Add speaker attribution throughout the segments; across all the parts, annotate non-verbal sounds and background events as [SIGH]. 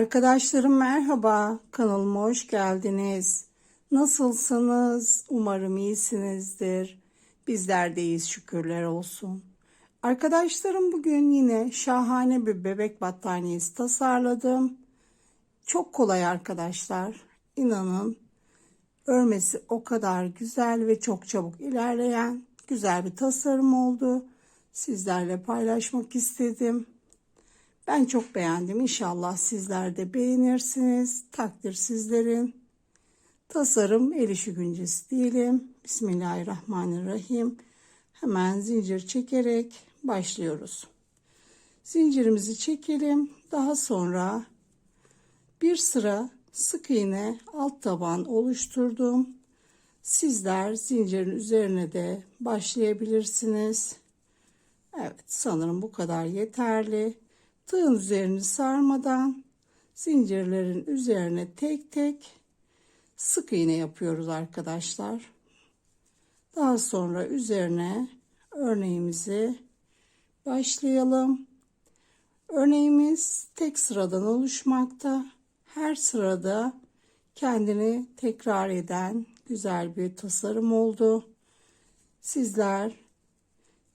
Speaker 1: Arkadaşlarım merhaba, kanalıma hoş geldiniz. Nasılsınız? Umarım iyisinizdir. Bizler de iyiyiz şükürler olsun. Arkadaşlarım bugün yine şahane bir bebek battaniyesi tasarladım. Çok kolay arkadaşlar. İnanın örmesi o kadar güzel ve çok çabuk ilerleyen güzel bir tasarım oldu. Sizlerle paylaşmak istedim. Ben çok beğendim. İnşallah sizler de beğenirsiniz. Takdir sizlerin. Tasarım el işi güncesi diyelim. Bismillahirrahmanirrahim. Hemen zincir çekerek başlıyoruz. Zincirimizi çekelim. Daha sonra bir sıra sık iğne alt taban oluşturdum. Sizler zincirin üzerine de başlayabilirsiniz. Evet sanırım bu kadar yeterli. Tığın üzerini sarmadan zincirlerin üzerine tek tek sık iğne yapıyoruz arkadaşlar. Daha sonra üzerine örneğimizi başlayalım. Örneğimiz tek sıradan oluşmakta. Her sırada kendini tekrar eden güzel bir tasarım oldu. Sizler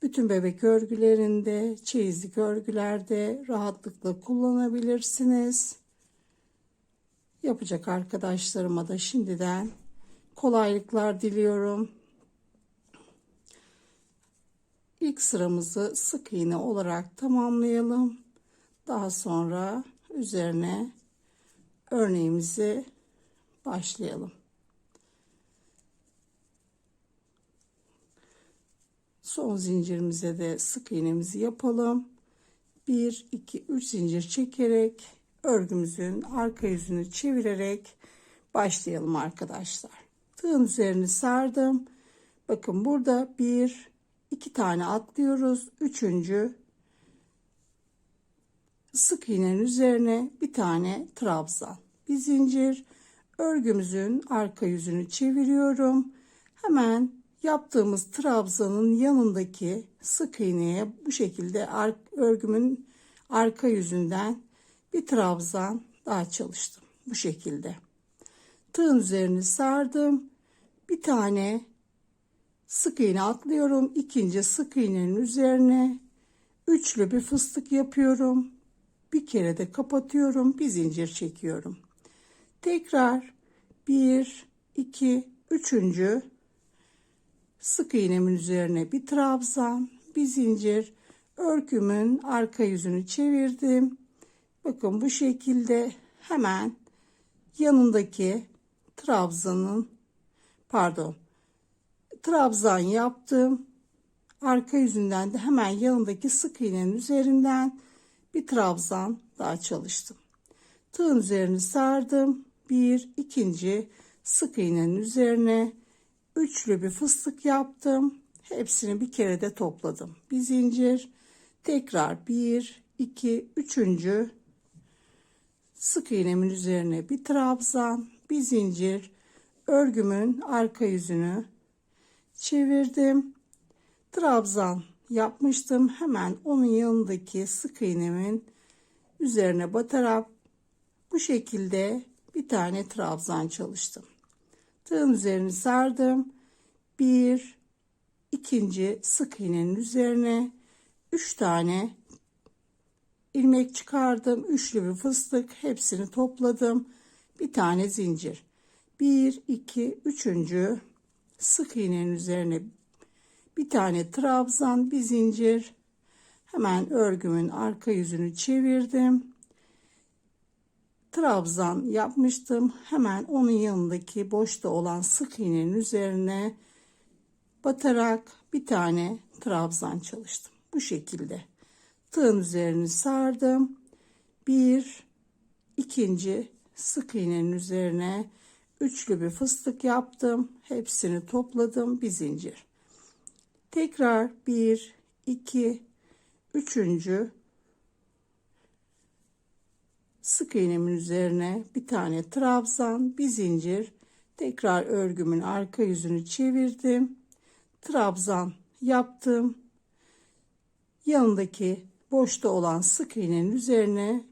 Speaker 1: bütün bebek örgülerinde, çeyizlik örgülerde rahatlıkla kullanabilirsiniz. Yapacak arkadaşlarıma da şimdiden kolaylıklar diliyorum. İlk sıramızı sık iğne olarak tamamlayalım. Daha sonra üzerine örneğimizi başlayalım. Son zincirimize de sık iğnemizi yapalım. 1 2 3 zincir çekerek örgümüzün arka yüzünü çevirerek başlayalım arkadaşlar. Tığın üzerini sardım. Bakın burada bir iki tane atlıyoruz. Üçüncü sık iğnenin üzerine bir tane trabzan. Bir zincir örgümüzün arka yüzünü çeviriyorum. Hemen yaptığımız trabzanın yanındaki sık iğneye bu şekilde örgümün arka yüzünden bir trabzan daha çalıştım. Bu şekilde. Tığın üzerini sardım. Bir tane sık iğne atlıyorum. İkinci sık iğnenin üzerine üçlü bir fıstık yapıyorum. Bir kere de kapatıyorum. Bir zincir çekiyorum. Tekrar bir, iki, üçüncü sık iğnemin üzerine bir trabzan, bir zincir, örgümün arka yüzünü çevirdim. Bakın bu şekilde hemen yanındaki trabzanın pardon trabzan yaptım. Arka yüzünden de hemen yanındaki sık iğnenin üzerinden bir trabzan daha çalıştım. Tığın üzerini sardım. Bir, ikinci sık iğnenin üzerine üçlü bir fıstık yaptım. Hepsini bir kere de topladım. Bir zincir, tekrar bir, iki, üçüncü sık iğnemin üzerine bir trabzan, bir zincir, örgümün arka yüzünü çevirdim. Trabzan yapmıştım. Hemen onun yanındaki sık iğnemin üzerine batarak bu şekilde bir tane trabzan çalıştım. Tığın üzerini sardım. Bir, ikinci sık iğnenin üzerine üç tane ilmek çıkardım. Üçlü bir fıstık hepsini topladım. Bir tane zincir. Bir, iki, üçüncü sık iğnenin üzerine bir tane trabzan, bir zincir. Hemen örgümün arka yüzünü çevirdim trabzan yapmıştım. Hemen onun yanındaki boşta olan sık iğnenin üzerine batarak bir tane trabzan çalıştım. Bu şekilde tığın üzerini sardım. Bir, ikinci sık iğnenin üzerine üçlü bir fıstık yaptım. Hepsini topladım. Bir zincir. Tekrar bir, iki, üçüncü sık iğnemin üzerine bir tane trabzan, bir zincir, tekrar örgümün arka yüzünü çevirdim. Trabzan yaptım. Yanındaki boşta olan sık iğnenin üzerine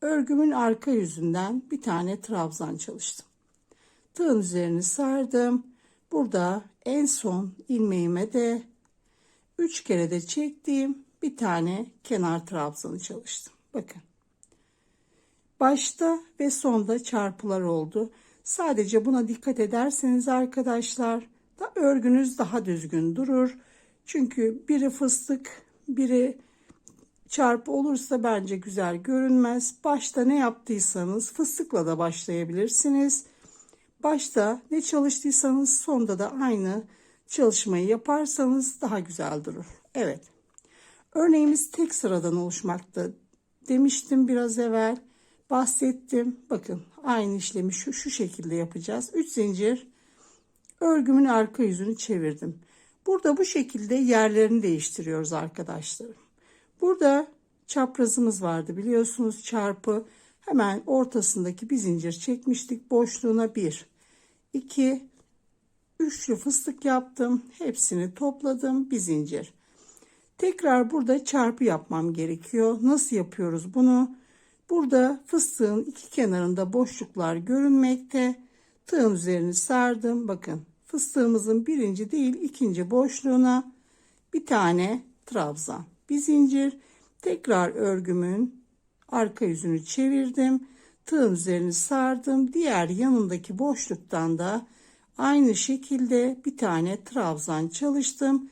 Speaker 1: örgümün arka yüzünden bir tane trabzan çalıştım. Tığın üzerini sardım. Burada en son ilmeğime de 3 kere de çektiğim bir tane kenar trabzanı çalıştım. Bakın. Başta ve sonda çarpılar oldu. Sadece buna dikkat ederseniz arkadaşlar da örgünüz daha düzgün durur. Çünkü biri fıstık, biri çarpı olursa bence güzel görünmez. Başta ne yaptıysanız fıstıkla da başlayabilirsiniz. Başta ne çalıştıysanız sonda da aynı çalışmayı yaparsanız daha güzel durur. Evet. Örneğimiz tek sıradan oluşmakta demiştim biraz evvel. Bahsettim. Bakın aynı işlemi şu, şu şekilde yapacağız. 3 zincir örgümün arka yüzünü çevirdim. Burada bu şekilde yerlerini değiştiriyoruz arkadaşlarım. Burada çaprazımız vardı biliyorsunuz çarpı hemen ortasındaki bir zincir çekmiştik boşluğuna bir, iki, üçlü fıstık yaptım hepsini topladım bir zincir. Tekrar burada çarpı yapmam gerekiyor. Nasıl yapıyoruz bunu? Burada fıstığın iki kenarında boşluklar görünmekte. Tığın üzerini sardım. Bakın fıstığımızın birinci değil ikinci boşluğuna bir tane trabzan. Bir zincir. Tekrar örgümün arka yüzünü çevirdim. Tığın üzerini sardım. Diğer yanındaki boşluktan da aynı şekilde bir tane trabzan çalıştım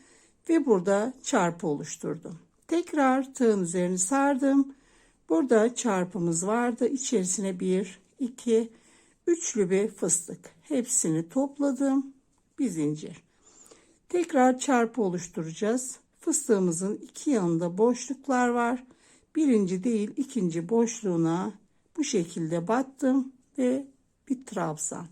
Speaker 1: ve burada çarpı oluşturdum. Tekrar tığın üzerini sardım. Burada çarpımız vardı. İçerisine bir, iki, üçlü bir fıstık. Hepsini topladım. Bir zincir. Tekrar çarpı oluşturacağız. Fıstığımızın iki yanında boşluklar var. Birinci değil ikinci boşluğuna bu şekilde battım ve bir trabzan.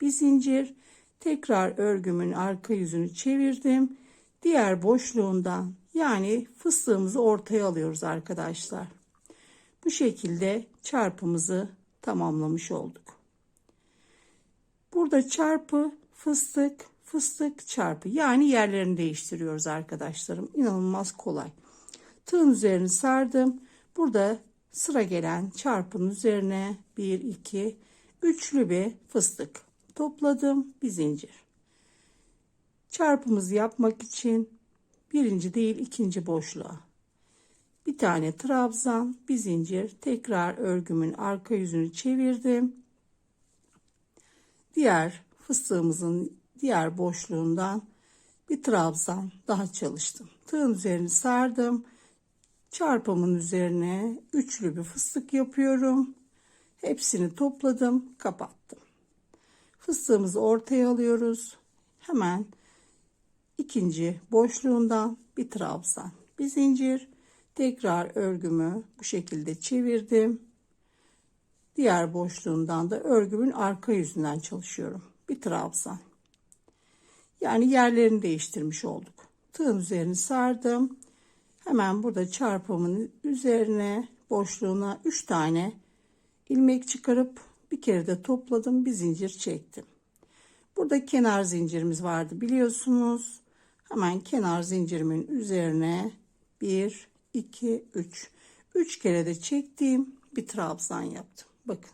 Speaker 1: Bir zincir. Tekrar örgümün arka yüzünü çevirdim. Diğer boşluğundan yani fıstığımızı ortaya alıyoruz arkadaşlar. Bu şekilde çarpımızı tamamlamış olduk. Burada çarpı, fıstık, fıstık, çarpı yani yerlerini değiştiriyoruz arkadaşlarım. İnanılmaz kolay. Tığın üzerini sardım. Burada sıra gelen çarpının üzerine 1, 2, üçlü bir fıstık topladım. Bir zincir. Çarpımızı yapmak için birinci değil ikinci boşluğa bir tane trabzan, bir zincir, tekrar örgümün arka yüzünü çevirdim. Diğer fıstığımızın diğer boşluğundan bir trabzan daha çalıştım. Tığın üzerini sardım. Çarpımın üzerine üçlü bir fıstık yapıyorum. Hepsini topladım, kapattım. Fıstığımızı ortaya alıyoruz. Hemen ikinci boşluğundan bir trabzan, bir zincir, Tekrar örgümü bu şekilde çevirdim. Diğer boşluğundan da örgümün arka yüzünden çalışıyorum. Bir trabzan. Yani yerlerini değiştirmiş olduk. Tığın üzerini sardım. Hemen burada çarpımın üzerine boşluğuna 3 tane ilmek çıkarıp bir kere de topladım. Bir zincir çektim. Burada kenar zincirimiz vardı biliyorsunuz. Hemen kenar zincirimin üzerine bir 2, 3. 3 kere de çektiğim bir trabzan yaptım. Bakın.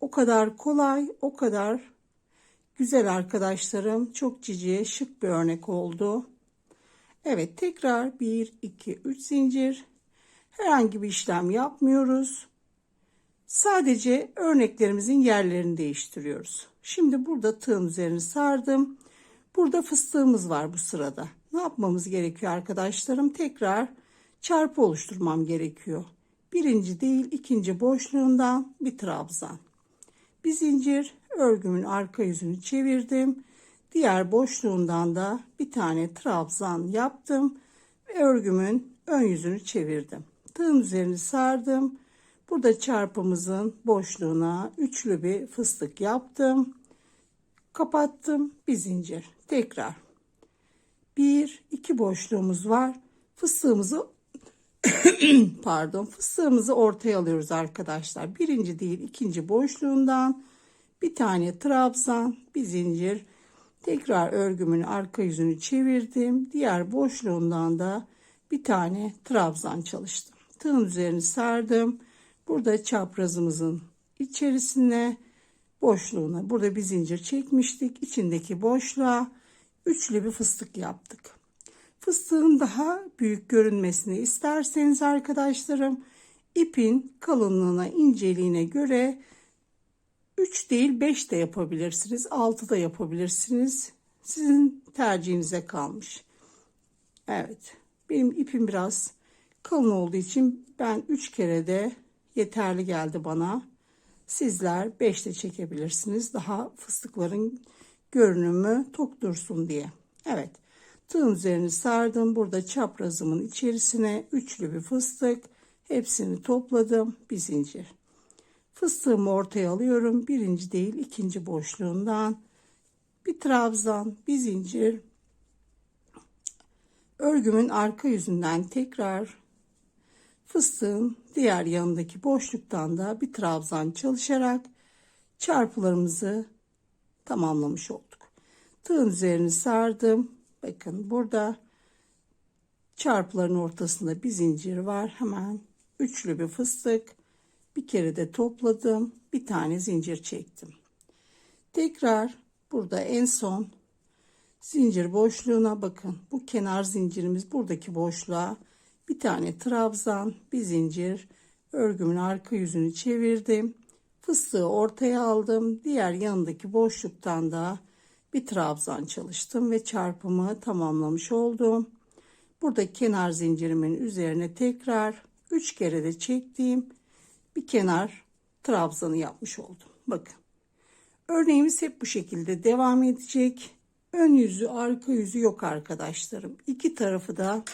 Speaker 1: O kadar kolay, o kadar güzel arkadaşlarım. Çok cici, şık bir örnek oldu. Evet, tekrar 1, 2, 3 zincir. Herhangi bir işlem yapmıyoruz. Sadece örneklerimizin yerlerini değiştiriyoruz. Şimdi burada tığın üzerini sardım. Burada fıstığımız var bu sırada. Ne yapmamız gerekiyor arkadaşlarım? Tekrar çarpı oluşturmam gerekiyor. Birinci değil ikinci boşluğundan bir trabzan. Bir zincir örgümün arka yüzünü çevirdim. Diğer boşluğundan da bir tane trabzan yaptım ve örgümün ön yüzünü çevirdim. Tığın üzerini sardım. Burada çarpımızın boşluğuna üçlü bir fıstık yaptım. Kapattım bir zincir. Tekrar bir iki boşluğumuz var. Fıstığımızı [COUGHS] pardon fıstığımızı ortaya alıyoruz arkadaşlar. Birinci değil ikinci boşluğundan bir tane trabzan bir zincir tekrar örgümün arka yüzünü çevirdim. Diğer boşluğundan da bir tane trabzan çalıştım. Tığın üzerini sardım. Burada çaprazımızın içerisine boşluğuna burada bir zincir çekmiştik. İçindeki boşluğa üçlü bir fıstık yaptık. Fıstığın daha büyük görünmesini isterseniz arkadaşlarım ipin kalınlığına inceliğine göre 3 değil 5 de yapabilirsiniz. 6 da yapabilirsiniz. Sizin tercihinize kalmış. Evet. Benim ipim biraz kalın olduğu için ben 3 kere de yeterli geldi bana. Sizler 5 de çekebilirsiniz. Daha fıstıkların görünümü tok dursun diye. Evet. Tığın üzerini sardım. Burada çaprazımın içerisine üçlü bir fıstık. Hepsini topladım. Bir zincir. Fıstığımı ortaya alıyorum. Birinci değil ikinci boşluğundan. Bir trabzan, bir zincir. Örgümün arka yüzünden tekrar fıstığın diğer yanındaki boşluktan da bir trabzan çalışarak çarpılarımızı tamamlamış olduk. Tığın üzerini sardım. Bakın burada çarpıların ortasında bir zincir var. Hemen üçlü bir fıstık. Bir kere de topladım. Bir tane zincir çektim. Tekrar burada en son zincir boşluğuna bakın. Bu kenar zincirimiz buradaki boşluğa bir tane trabzan, bir zincir, örgümün arka yüzünü çevirdim. Fıstığı ortaya aldım. Diğer yanındaki boşluktan da bir trabzan çalıştım ve çarpımı tamamlamış oldum. Burada kenar zincirimin üzerine tekrar 3 kere de çektiğim bir kenar trabzanı yapmış oldum. Bakın. Örneğimiz hep bu şekilde devam edecek. Ön yüzü, arka yüzü yok arkadaşlarım. İki tarafı da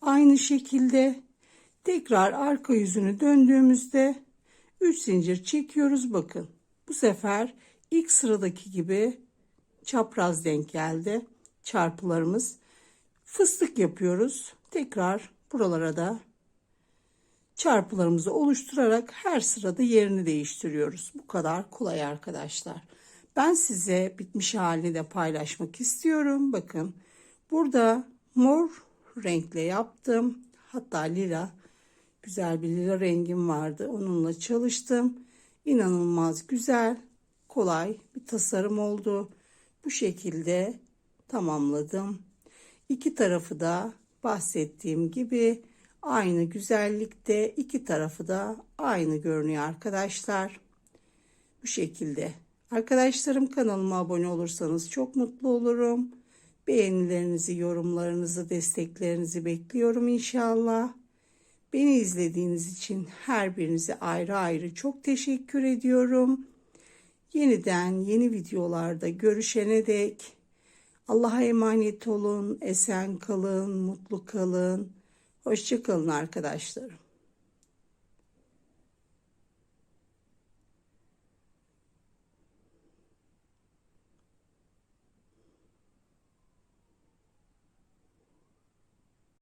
Speaker 1: aynı şekilde tekrar arka yüzünü döndüğümüzde 3 zincir çekiyoruz. Bakın. Bu sefer ilk sıradaki gibi çapraz denk geldi. Çarpılarımız. Fıstık yapıyoruz. Tekrar buralara da çarpılarımızı oluşturarak her sırada yerini değiştiriyoruz. Bu kadar kolay arkadaşlar. Ben size bitmiş halini de paylaşmak istiyorum. Bakın burada mor renkle yaptım. Hatta lila güzel bir lila rengim vardı. Onunla çalıştım. İnanılmaz güzel, kolay bir tasarım oldu. Bu şekilde tamamladım. İki tarafı da bahsettiğim gibi aynı güzellikte iki tarafı da aynı görünüyor arkadaşlar. Bu şekilde. Arkadaşlarım kanalıma abone olursanız çok mutlu olurum. Beğenilerinizi, yorumlarınızı, desteklerinizi bekliyorum inşallah. Beni izlediğiniz için her birinize ayrı ayrı çok teşekkür ediyorum. Yeniden yeni videolarda görüşene dek Allah'a emanet olun, esen kalın, mutlu kalın. Hoşçakalın arkadaşlarım.